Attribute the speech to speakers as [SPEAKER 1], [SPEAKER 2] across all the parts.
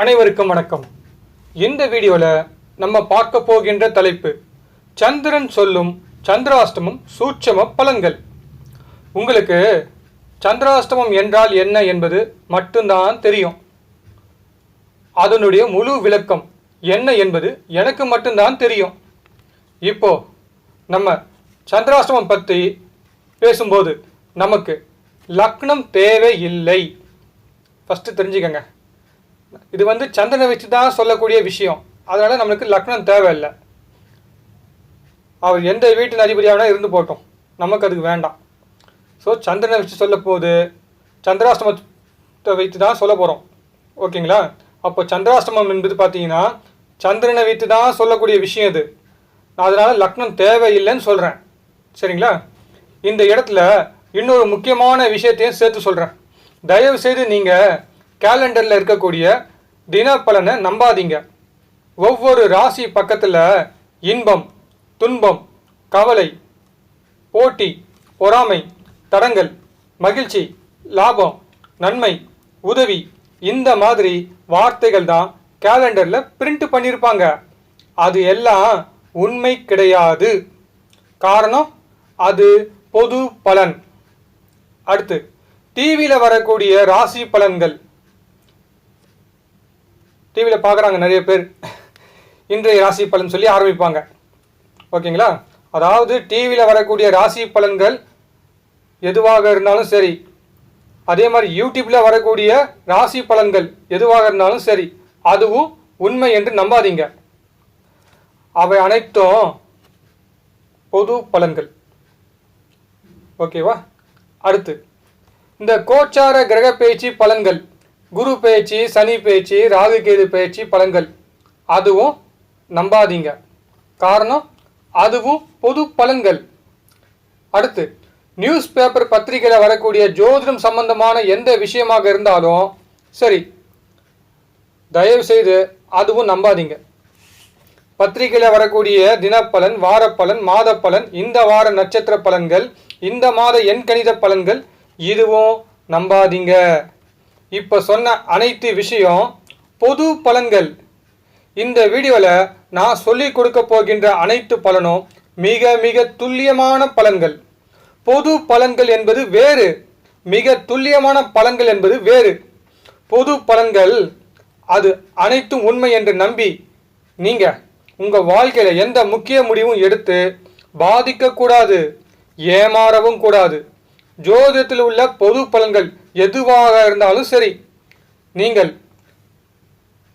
[SPEAKER 1] அனைவருக்கும் வணக்கம். இந்த வீடியோவில் நம்ம பார்க்க போகின்ற தலைப்பு சந்திரன் சொல்லும் சந்திராஷ்டமம் சூட்சம பலன்கள். உங்களுக்கு சந்திராஷ்டமம் என்றால் என்ன என்பது மட்டும்தான் தெரியும். அதனுடைய முழு விளக்கம் என்ன என்பது எனக்கு மட்டும்தான் தெரியும். இப்போ நம்ம சந்திராஷ்டமம் பற்றி பேசும்போது நமக்கு லக்னம் தேவையில்லை. ஃபஸ்ட்டு தெரிஞ்சுக்கங்க. இது வந்து சந்திரனை வச்சு தான் சொல்லக்கூடிய விஷயம். அதனால் நம்மளுக்கு லக்னம் தேவையில்லை. அவர் எந்த வீட்டின் அதிபதியாக இருந்து போட்டோம் நமக்கு அதுக்கு வேண்டாம். ஸோ சந்திரனை வச்சு சொல்ல போது சந்திராஷ்டமத்தை வைத்து தான் சொல்ல போகிறோம் ஓகேங்களா அப்போ சந்திராஷ்டமம் என்பது பார்த்தீங்கன்னா சந்திரனை வைத்து தான் சொல்லக்கூடிய விஷயம் இது. நான் அதனால் லக்னம் தேவையில்லைன்னு சொல்கிறேன் சரிங்களா? இந்த இடத்துல இன்னொரு முக்கியமான விஷயத்தையும் சேர்த்து சொல்கிறேன் தயவு செய்து நீங்கள் கேலண்டரில் இருக்கக்கூடிய தினப்பலனை நம்பாதீங்க. ஒவ்வொரு ராசி பக்கத்தில் இன்பம் துன்பம் கவலை போட்டி பொறாமை தடங்கள் மகிழ்ச்சி லாபம் நன்மை உதவி இந்த மாதிரி வார்த்தைகள் தான் கேலண்டரில் பிரிண்ட் பண்ணியிருப்பாங்க அது எல்லாம் உண்மை கிடையாது. காரணம் அது பொது பலன். அடுத்து டிவியில் வரக்கூடிய ராசி பலன்கள். டிவியில் பார்க்குறாங்க நிறைய பேர். இன்றைய ராசி பலன் சொல்லி ஆரம்பிப்பாங்க. ஓகேங்களா? அதாவது டிவியில் வரக்கூடிய ராசி பலன்கள் எதுவாக இருந்தாலும் சரி. அதே மாதிரி யூடியூப்பில் வரக்கூடிய ராசி பலன்கள் எதுவாக இருந்தாலும் சரி. அதுவும் உண்மை என்று நம்பாதீங்க. அவை அனைத்தும் பொது பலன்கள். ஓகேவா? அடுத்து இந்த கோச்சார கிரக பேச்சு பலன்கள். குரு பேச்சு சனி பேச்சு ராகு கேது பேச்சு பலன்கள். அதுவும் நம்பாதீங்க. காரணம் அதுவும் பொது பலன்கள். அடுத்து நியூஸ் பேப்பர் பத்திரிகையில் வரக்கூடிய ஜோதிடம் சம்பந்தமான எந்த விஷயமாக இருந்தாலும் சரி தயவு செய்து அதுவும் நம்பாதீங்க. பத்திரிகையில் வரக்கூடிய தினப்பலன் வாரப்பலன் மாதப்பலன் இந்த வார நட்சத்திர பலன்கள் இந்த மாத எண்கணித பலன்கள் இதுவும் நம்பாதீங்க. இப்போ சொன்ன அனைத்து விஷயம் பொது பலன்கள். இந்த வீடியோவில் நான் சொல்லி கொடுக்க போகின்ற அனைத்து பலனும் மிக மிக துல்லியமான பலன்கள். பொது பலன்கள் என்பது வேறு மிக துல்லியமான பலன்கள் என்பது வேறு. பொது பலன்கள் அது அனைத்தும் உண்மை என்று நம்பி நீங்கள் உங்கள் வாழ்க்கையில் எந்த முக்கிய முடிவும் எடுத்து பாதிக்கக்கூடாது ஏமாறவும் கூடாது. ஜோதிடத்தில் உள்ள பொது பலன்கள் எதுவாக இருந்தாலும் சரி நீங்கள்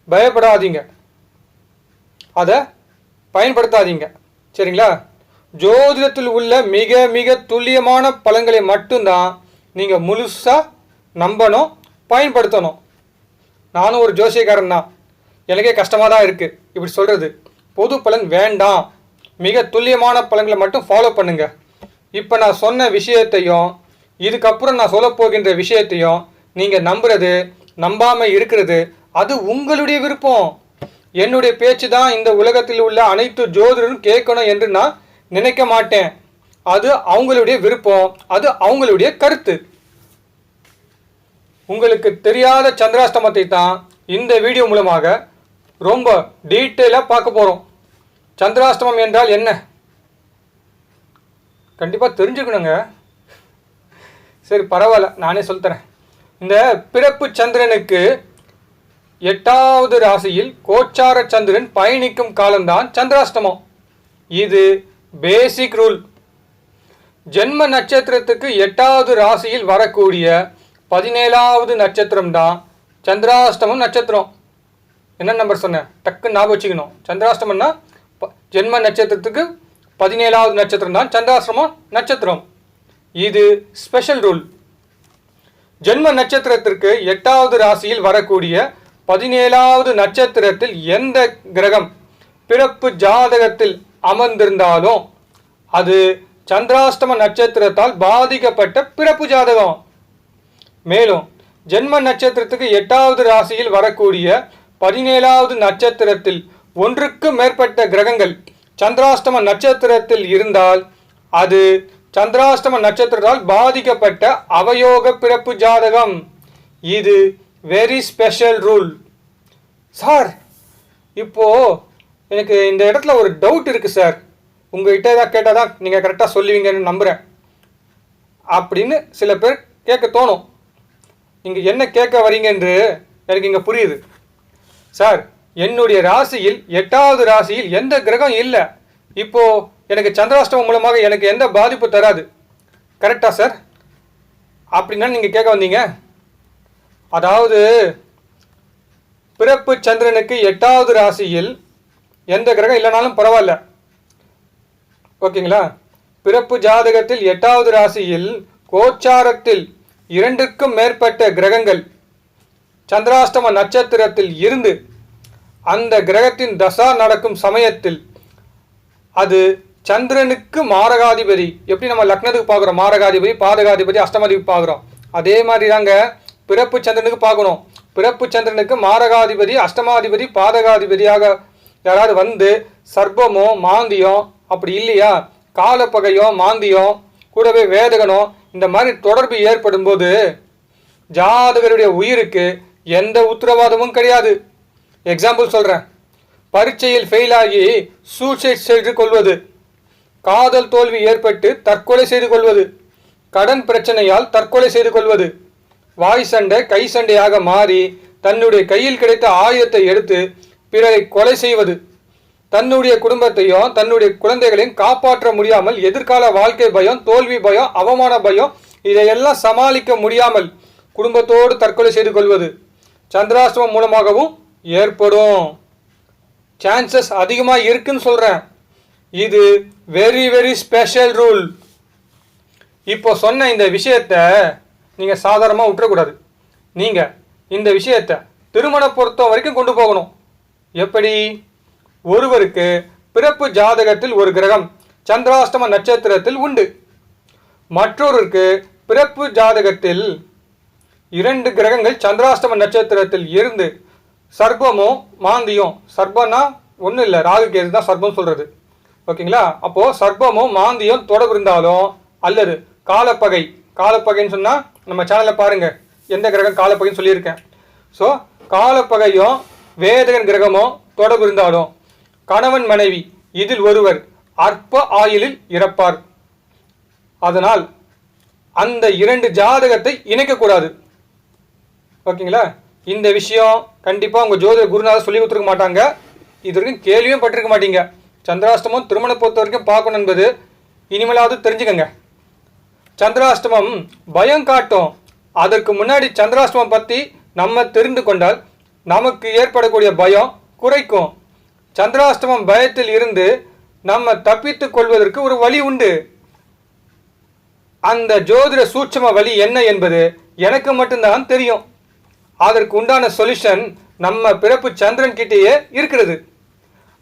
[SPEAKER 1] பயப்படாதீங்க. அதை பயன்படுத்தாதீங்க. சரிங்களா? ஜோதிடத்தில் உள்ள மிக மிக துல்லியமான பலன்களை மட்டும்தான் நீங்கள் முழுசாக நம்பணும் பயன்படுத்தணும். நானும் ஒரு ஜோசியக்காரன் தான். எனக்கே கஷ்டமாக தான் இருக்குது இப்படி சொல்கிறது பொது பலன் வேண்டாம். மிக துல்லியமான பலன்களை மட்டும் ஃபாலோ பண்ணுங்கள் இப்போ நான் சொன்ன விஷயத்தையும் இதுக்கப்புறம் நான் சொல்ல போகின்ற விஷயத்தையும் நீங்கள் நம்புறது நம்பாமல் இருக்கிறது அது உங்களுடைய விருப்பம். என்னுடைய பேச்சு தான் இந்த உலகத்தில் உள்ள அனைத்து ஜோதிடரும் கேட்கணும் என்று நான் நினைக்க மாட்டேன். அது அவங்களுடைய விருப்பம் அது அவங்களுடைய கருத்து. உங்களுக்கு தெரியாத சந்திராஷ்டமத்தை தான் இந்த வீடியோ மூலமாக ரொம்ப டீட்டெயிலாக பார்க்க போகிறோம் சந்திராஷ்டமம் என்றால் என்ன? கண்டிப்பாக தெரிஞ்சுக்கணுங்க. சரி பரவாயில்ல. நானே சொல்லித்தரேன். இந்த பிறப்பு சந்திரனுக்கு எட்டாவது ராசியில் கோச்சார சந்திரன் பயணிக்கும் காலம்தான் சந்திராஷ்டமம். இது பேசிக் ரூல் ஜென்ம நட்சத்திரத்துக்கு எட்டாவது ராசியில் வரக்கூடிய பதினேழாவது நட்சத்திரம் தான் சந்திராஷ்டமம் நட்சத்திரம். என்ன நம்பர் சொன்னேன்? டக்குன்னு ஞாபகம் வச்சுக்கணும். சந்திராஷ்டமம்னா ஜென்ம நட்சத்திரத்துக்கு பதினேழாவது நட்சத்திரம் தான் சந்திராஷ்டமம் நட்சத்திரம். இது ஸ்பெஷல் ரூல் ஜென்ம நட்சத்திரத்திற்கு எட்டாவது ராசியில் வரக்கூடிய பதினேழாவது நட்சத்திரத்தில் எந்த கிரகம் பிறப்பு ஜாதகத்தில் அமர்ந்திருந்தாலும் அது சந்திராஷ்டம நட்சத்திரத்தால் பாதிக்கப்பட்ட பிறப்பு ஜாதகம். மேலும் ஜென்ம நட்சத்திரத்துக்கு எட்டாவது ராசியில் வரக்கூடிய பதினேழாவது நட்சத்திரத்தில் ஒன்றுக்கு மேற்பட்ட கிரகங்கள் சந்திராஷ்டம நட்சத்திரத்தில் இருந்தால் அது சந்திராஷ்டம நட்சத்திரத்தால் பாதிக்கப்பட்ட அவயோக பிறப்பு ஜாதகம். இது வெரி ஸ்பெஷல் ரூல் சார் இப்போ எனக்கு இந்த இடத்துல ஒரு டவுட் இருக்கு சார் உங்ககிட்ட ஏதாவது கேட்டால் தான் நீங்கள் கரெக்டாக சொல்லுவீங்கன்னு நம்புகிறேன் அப்படின்னு சில பேர் கேட்க தோணும். நீங்கள் என்ன கேட்க வரீங்கன்று எனக்கு இங்கே புரியுது. சார் என்னுடைய ராசியில் எட்டாவது ராசியில் எந்த கிரகம் இல்லை. இப்போது எனக்கு சந்திராஷ்டமம் மூலமாக எனக்கு எந்த பாதிப்பு தராது. கரெக்டா சார் அப்படின்னா நீங்கள் கேட்க வந்தீங்க. அதாவது பிறப்பு சந்திரனுக்கு எட்டாவது ராசியில் எந்த கிரகம் இல்லைனாலும் பரவாயில்ல. ஓகேங்களா? பிறப்பு ஜாதகத்தில் எட்டாவது ராசியில் கோச்சாரத்தில் இரண்டுக்கும் மேற்பட்ட கிரகங்கள் சந்திராஷ்டம நட்சத்திரத்தில் இருந்து அந்த கிரகத்தின் தசா நடக்கும் சமயத்தில் அது சந்திரனுக்கு மாரகாதிபதி. எப்படி நம்ம லக்னத்துக்கு பார்க்குறோம்? மாரகாதிபதி பாதகாதிபதி அஷ்டமாதிபதி பார்க்குறோம். அதே மாதிரி தாங்க பிறப்பு சந்திரனுக்கு பார்க்கணும். பிறப்பு சந்திரனுக்கு மாரகாதிபதி அஷ்டமாதிபதி பாதகாதிபதியாக யாராவது வந்து சர்ப்பமோ மாந்தியம் அப்படி இல்லையா? காலப்பகையோ மாந்தியம் கூடவே வேதகனோ இந்த மாதிரி தொடர்பு ஏற்படும் போது ஜாதகருடைய உயிருக்கு எந்த உத்தரவாதமும் கிடையாது. எக்ஸாம்பிள் சொல்கிறேன் பரீட்சையில் ஃபெயில் ஆகி சூசைட் செய்து கொள்வது. காதல் தோல்வி ஏற்பட்டு தற்கொலை செய்து கொள்வது. கடன் பிரச்சனையால் தற்கொலை செய்து கொள்வது. வாய் சண்டை கை சண்டையாக மாறி தன்னுடைய கையில் கிடைத்த ஆயுதத்தை எடுத்து பிறரை கொலை செய்வது. தன்னுடைய குடும்பத்தையும் தன்னுடைய குழந்தைகளையும் காப்பாற்ற முடியாமல் எதிர்கால வாழ்க்கை பயம் தோல்வி பயம் அவமான பயம் இதையெல்லாம் சமாளிக்க முடியாமல் குடும்பத்தோடு தற்கொலை செய்து கொள்வது சந்திராசிரமம் மூலமாகவும் ஏற்படும். சான்சஸ் அதிகமாக இருக்குன்னு சொல்கிறேன் இது வெரி வெரி ஸ்பெஷல் ரூல் இப்போ சொன்ன இந்த விஷயத்தை நீங்கள் சாதாரணமாக விட்டுறக்கூடாது. நீங்கள் இந்த விஷயத்தை திருமண பொருத்தம் வரைக்கும் கொண்டு போகணும். எப்படி? ஒருவருக்கு பிறப்பு ஜாதகத்தில் ஒரு கிரகம் சந்திராஷ்டம நட்சத்திரத்தில் உண்டு. மற்றொருக்கு பிறப்பு ஜாதகத்தில் இரண்டு கிரகங்கள் சந்திராஷ்டம நட்சத்திரத்தில் இருந்து சர்பமும் மாந்தியும் சர்பம்னா ஒன்றும் இல்லை ராகு கேது தான் சர்பம் சொல்கிறது ஓகேங்களா? அப்போது சர்ப்பமும் மாந்தியும் தொடர்பு இருந்தாலும் அல்லது காலப்பகை காலப்பகைன்னு சொன்னால் நம்ம சேனலில் பாருங்கள் எந்த கிரகம்? காலப்பகைன்னு சொல்லியிருக்கேன். ஸோ காலப்பகையும் வேதகன் கிரகமும் தொடர்பு இருந்தாலும் கணவன் மனைவி இதில் ஒருவர் அற்ப ஆயுளில் இறப்பார். அதனால் அந்த இரண்டு ஜாதகத்தை இணைக்கக்கூடாது. ஓகேங்களா? இந்த விஷயம் கண்டிப்பாக உங்கள் ஜோதிட குருநாதர் சொல்லி கொடுத்துருக்க மாட்டாங்க. இது வரைக்கும் கேள்வியும் பட்டிருக்க மாட்டீங்க. சந்திராஷ்டமம் திருமணம் பொறுத்த வரைக்கும் பார்க்கணும் என்பது இனிமேலாவது தெரிஞ்சுக்கங்க. சந்திராஷ்டமம் பயம் காட்டும். அதற்கு முன்னாடி சந்திராஷ்டமம் பற்றி நம்ம தெரிந்து கொண்டால் நமக்கு ஏற்படக்கூடிய பயம் குறைக்கும். சந்திராஷ்டமம் பயத்தில் இருந்து நம்ம தப்பித்துக் கொள்வதற்கு ஒரு வழி உண்டு. அந்த ஜோதிட சூட்சம வழி என்ன என்பது எனக்கு மட்டும்தான் தெரியும். அதற்கு உண்டான சொல்யூஷன் நம்ம பிறப்பு சந்திரன் கிட்டேயே இருக்கிறது.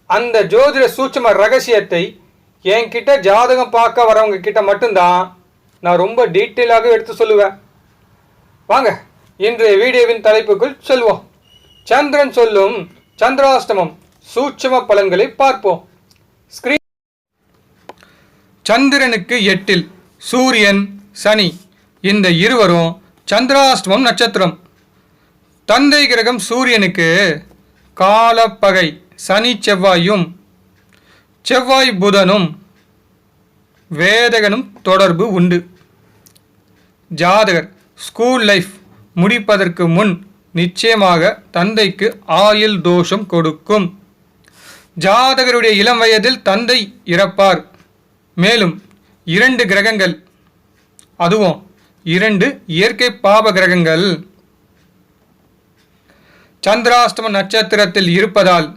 [SPEAKER 1] அந்த ஜோதிட சூட்சம ரகசியத்தை என்கிட்ட ஜாதகம் பார்க்க வரவங்க கிட்ட மட்டும்தான் நான் ரொம்ப டீட்டெயிலாக எடுத்து சொல்லுவேன். வாங்க இன்றைய வீடியோவின் தலைப்புக்குள் செல்வோம். சந்திரன் சொல்லும் சந்திராஷ்டமம் சூட்சம பலன்களை பார்ப்போம். ஸ்கிரீன் சந்திரனுக்கு எட்டில் சூரியன் சனி இந்த இருவரும் சந்திராஷ்டமம் நட்சத்திரம். தந்தை கிரகம் சூரியனுக்கு காலப்பகை. சனி செவ்வாயும் செவ்வாய் புதனும் வேதகனும் தொடர்பு உண்டு. ஜாதகர் ஸ்கூல் லைஃப் முடிப்பதற்கு முன் நிச்சயமாக தந்தைக்கு ஆயுள் தோஷம் கொடுக்கும். ஜாதகருடைய இளம் வயதில் தந்தை இறப்பார். மேலும் இரண்டு கிரகங்கள் அதுவும் இரண்டு இயற்கை பாப கிரகங்கள். சந்திராஷ்டம நட்சத்திரத்தில் இருப்பதால்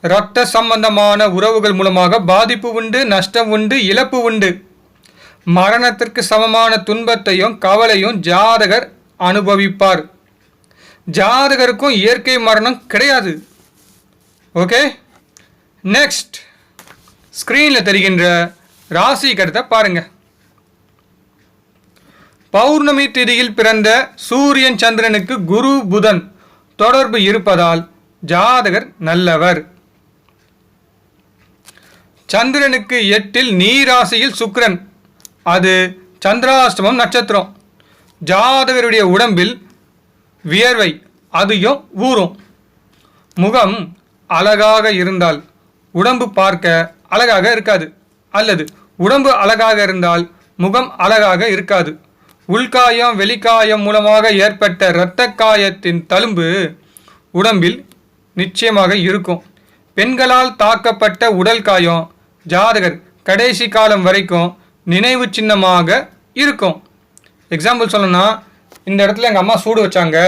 [SPEAKER 1] இரத்த சம்பந்தமான உறவுகள் மூலமாக பாதிப்பு உண்டு நஷ்டம் உண்டு இழப்பு உண்டு. மரணத்திற்கு சமமான துன்பத்தையும் கவலையும் ஜாதகர் அனுபவிப்பார். ஜாதகருக்கும் இயற்கை மரணம் கிடையாது. ஓகே? நெக்ஸ்ட் ஸ்க்ரீனில் தெரிகின்ற ராசி கருத்தை பாருங்க. பௌர்ணமி திதியில் பிறந்த சூரியன் சந்திரனுக்கு குரு புதன் தொடர்பு இருப்பதால் ஜாதகர் நல்லவர். சந்திரனுக்கு எட்டில் நீராசியில் சுக்கரன். அது சந்திராஷ்டமம் நட்சத்திரம். ஜாதகருடைய உடம்பில் வியர்வை அதையும் ஊறும். முகம் அழகாக இருந்தால் உடம்பு பார்க்க அழகாக இருக்காது. அல்லது உடம்பு அழகாக இருந்தால் முகம் அழகாக இருக்காது. உள்காயம் வெளிக்காயம் மூலமாக ஏற்பட்ட இரத்த காயத்தின் தழும்பு உடம்பில் நிச்சயமாக இருக்கும். பெண்களால் தாக்கப்பட்ட உடல் காயம் ஜாதகர் கடைசி காலம் வரைக்கும் நினைவு சின்னமாக இருக்கும். எக்ஸாம்பிள் சொல்லணும்னா இந்த இடத்துல எங்கள் அம்மா சூடு வச்சாங்க.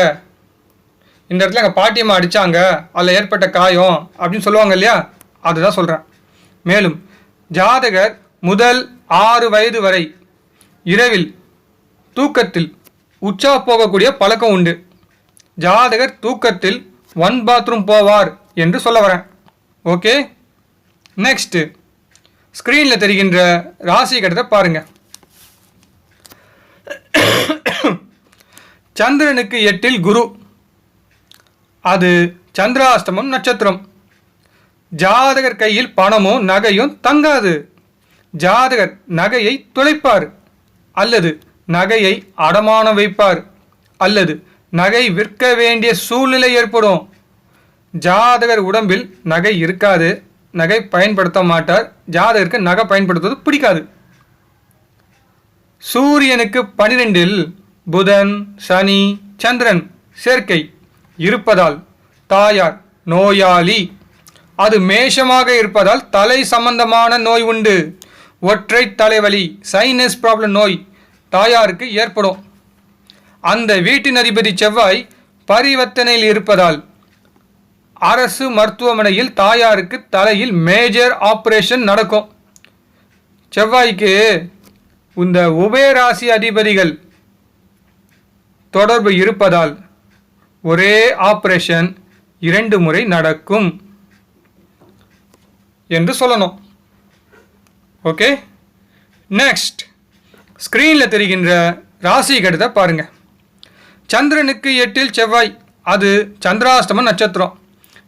[SPEAKER 1] இந்த இடத்துல எங்கள் பாட்டியம்மா அடித்தாங்க அதில் ஏற்பட்ட காயம் அப்படின்னு சொல்லுவாங்க இல்லையா? அதுதான் சொல்கிறேன் மேலும் ஜாதகர் முதல் ஆறு வயது வரை இரவில் தூக்கத்தில் உச்சா போகக்கூடிய பழக்கம் உண்டு. ஜாதகர் தூக்கத்தில் ஒன் பாத்ரூம் போவார் என்று சொல்ல வரேன். ஓகே நெக்ஸ்ட்டு ஸ்க்ரீனில் தெரிகின்ற ராசி கடத்தை பாருங்கள் சந்திரனுக்கு எட்டில் குரு. அது சந்திராஷ்டமம் நட்சத்திரம். ஜாதகர் கையில் பணமும் நகையும் தங்காது. ஜாதகர் நகையை துளைப்பார். அல்லது நகையை அடமானம் வைப்பார். அல்லது நகை விற்க வேண்டிய சூழ்நிலை ஏற்படும். ஜாதகர் உடம்பில் நகை இருக்காது. நகை பயன்படுத்த மாட்டார். ஜாதகருக்கு நகை பயன்படுத்துவது பிடிக்காது. சூரியனுக்கு பனிரெண்டில் புதன் சனி சந்திரன் சேர்க்கை இருப்பதால் தாயார் நோயாளி. அது மேஷமாக இருப்பதால் தலை சம்பந்தமான நோய் உண்டு. ஒற்றை தலைவலி சைனஸ் ப்ராப்ளம் நோய் தாயாருக்கு ஏற்படும். அந்த வீட்டின் அதிபதி செவ்வாய் பரிவர்த்தனையில் இருப்பதால் அரசு மருத்துவமனையில் தாயாருக்கு தலையில் மேஜர் ஆப்ரேஷன் நடக்கும். செவ்வாய்க்கு இந்த உபயராசி அதிபதிகள் தொடர்பு இருப்பதால் ஒரே ஆப்ரேஷன் இரண்டு முறை நடக்கும் என்று சொல்லணும். ஓகே? நெக்ஸ்ட் ஸ்க்ரீனில் தெரிகின்ற ராசி கடிதத்தை பாருங்கள் சந்திரனுக்கு எட்டில் செவ்வாய் அது சந்திராஷ்டம நட்சத்திரம்.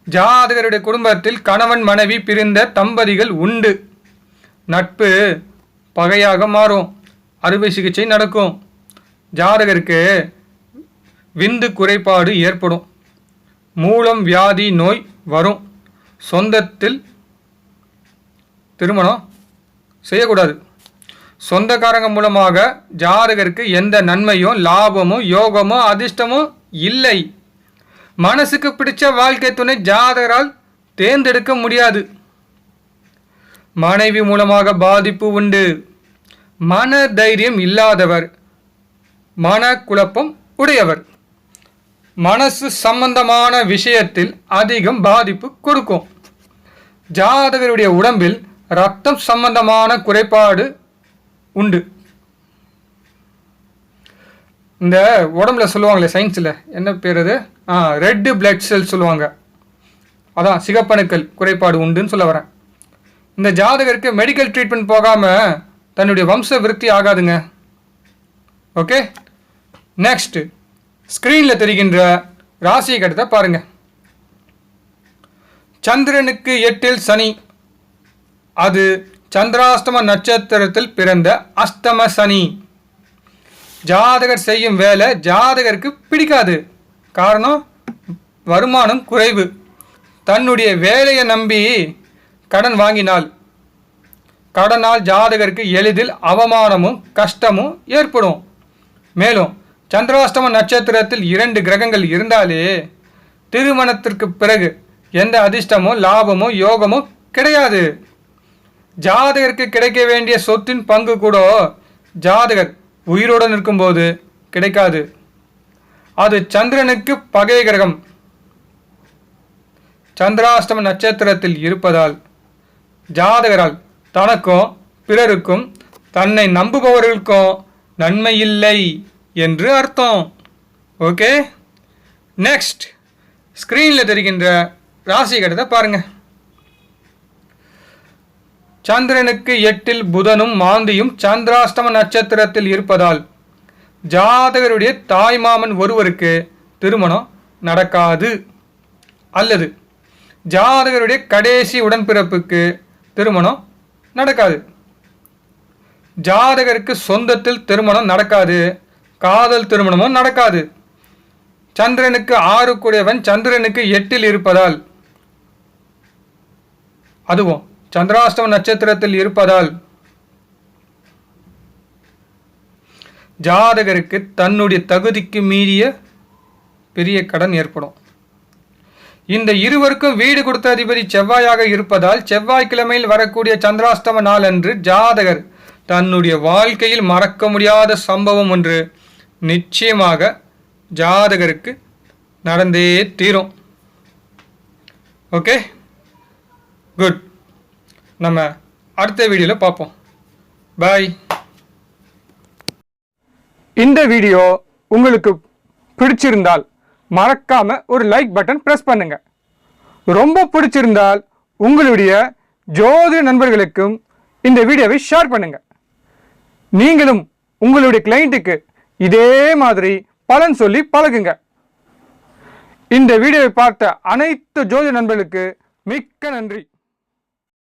[SPEAKER 1] ஜாதகருடைய குடும்பத்தில் கணவன் மனைவி பிரிந்த தம்பதிகள் உண்டு. நட்பு பகையாக மாறும். அறுவை சிகிச்சை நடக்கும். ஜாதகருக்கு விந்து குறைபாடு ஏற்படும். மூலம் வியாதி நோய் வரும். சொந்தத்தில் திருமணம் செய்யக்கூடாது. சொந்தக்காரங்க மூலமாக ஜாதகருக்கு எந்த நன்மையும் லாபமும் யோகமும் அதிர்ஷ்டமும் இல்லை. மனசுக்கு பிடிச்ச வாழ்க்கை துணை ஜாதகரால் தேர்ந்தெடுக்க முடியாது. மனைவி மூலமாக பாதிப்பு உண்டு. மன தைரியம் இல்லாதவர் மனக்குழப்பம் உடையவர். மனசு சம்பந்தமான விஷயத்தில் அதிகம் பாதிப்பு கொடுக்கும். ஜாதகருடைய உடம்பில் ரத்தம் சம்பந்தமான குறைபாடு உண்டு. இந்த உடம்புல சொல்லுவாங்களே சயின்ஸில் என்ன பேர் அது? ஆ ரெட்டு பிளட் செல் சொல்லுவாங்க. அதான் சிகப்பணுக்கள் குறைபாடு உண்டுன்னு சொல்ல வரேன். இந்த ஜாதகருக்கு மெடிக்கல் ட்ரீட்மெண்ட் போகாமல் தன்னுடைய வம்ச விருத்தி ஆகாதுங்க. ஓகே நெக்ஸ்ட்டு ஸ்க்ரீனில் தெரிகின்ற ராசி கட்டத்தை பாருங்கள் சந்திரனுக்கு எட்டில் சனி. அது சந்திராஷ்டம நட்சத்திரத்தில் பிறந்த அஸ்தம சனி. ஜாதகர் செய்யும் வேலை ஜாதகருக்கு பிடிக்காது. காரணம் வருமானம் குறைவு. தன்னுடைய வேலையை நம்பி கடன் வாங்கினால். கடனால் ஜாதகருக்கு எளிதில் அவமானமும் கஷ்டமும் ஏற்படும். மேலும் சந்திராஷ்டம நட்சத்திரத்தில் இரண்டு கிரகங்கள் இருந்தாலே திருமணத்திற்கு பிறகு எந்த அதிர்ஷ்டமும் லாபமும் யோகமும் கிடையாது. ஜாதகருக்கு கிடைக்க வேண்டிய சொத்தின் பங்கு கூட ஜாதகர் உயிரோடு நிற்கும்போது கிடைக்காது. அது சந்திரனுக்கு பகை கிரகம். சந்திராஷ்டம நட்சத்திரத்தில் இருப்பதால் ஜாதகரால் தனக்கும் பிறருக்கும் தன்னை நம்புபவர்களுக்கும் நன்மை இல்லை என்று அர்த்தம். ஓகே? நெக்ஸ்ட் ஸ்க்ரீனில் தெரிகின்ற ராசி கடத்தை பாருங்கள் சந்திரனுக்கு எட்டில் புதனும் மாந்தியும் சந்திராஷ்டம நட்சத்திரத்தில் இருப்பதால் ஜாதகருடைய தாய்மாமன் ஒருவருக்கு திருமணம் நடக்காது. அல்லது ஜாதகருடைய கடைசி உடன்பிறப்புக்கு திருமணம் நடக்காது. ஜாதகருக்கு சொந்தத்தில் திருமணம் நடக்காது காதல் திருமணமும் நடக்காது. சந்திரனுக்கு ஆறு கூடியவன் சந்திரனுக்கு எட்டில் இருப்பதால் அதுவும் சந்திராஷ்டம நட்சத்திரத்தில் இருப்பதால் ஜாதகருக்கு தன்னுடைய தகுதிக்கு மீறிய பெரிய கடன் ஏற்படும். இந்த இருவருக்கும் வீடு கொடுத்த அதிபதி செவ்வாயாக இருப்பதால் செவ்வாய்க்கிழமையில் வரக்கூடிய சந்திராஷ்டம நாள் அன்று ஜாதகர் தன்னுடைய வாழ்க்கையில் மறக்க முடியாத சம்பவம் ஒன்று நிச்சயமாக ஜாதகருக்கு நடந்தே தீரும். ஓகே? குட். நம்ம அடுத்த வீடியோவில் பார்ப்போம். பாய் இந்த வீடியோ உங்களுக்கு பிடிச்சிருந்தால் மறக்காம ஒரு லைக் பட்டன் ப்ரெஸ் பண்ணுங்க. ரொம்ப பிடிச்சிருந்தால் உங்களுடைய ஜோதிட நண்பர்களுக்கும் இந்த வீடியோவை ஷேர் பண்ணுங்க. நீங்களும் உங்களுடைய கிளைண்ட்டுக்கு இதே மாதிரி பலன் சொல்லி பழகுங்க. இந்த வீடியோவை பார்த்த அனைத்து ஜோதிட நண்பர்களுக்கு மிக்க நன்றி.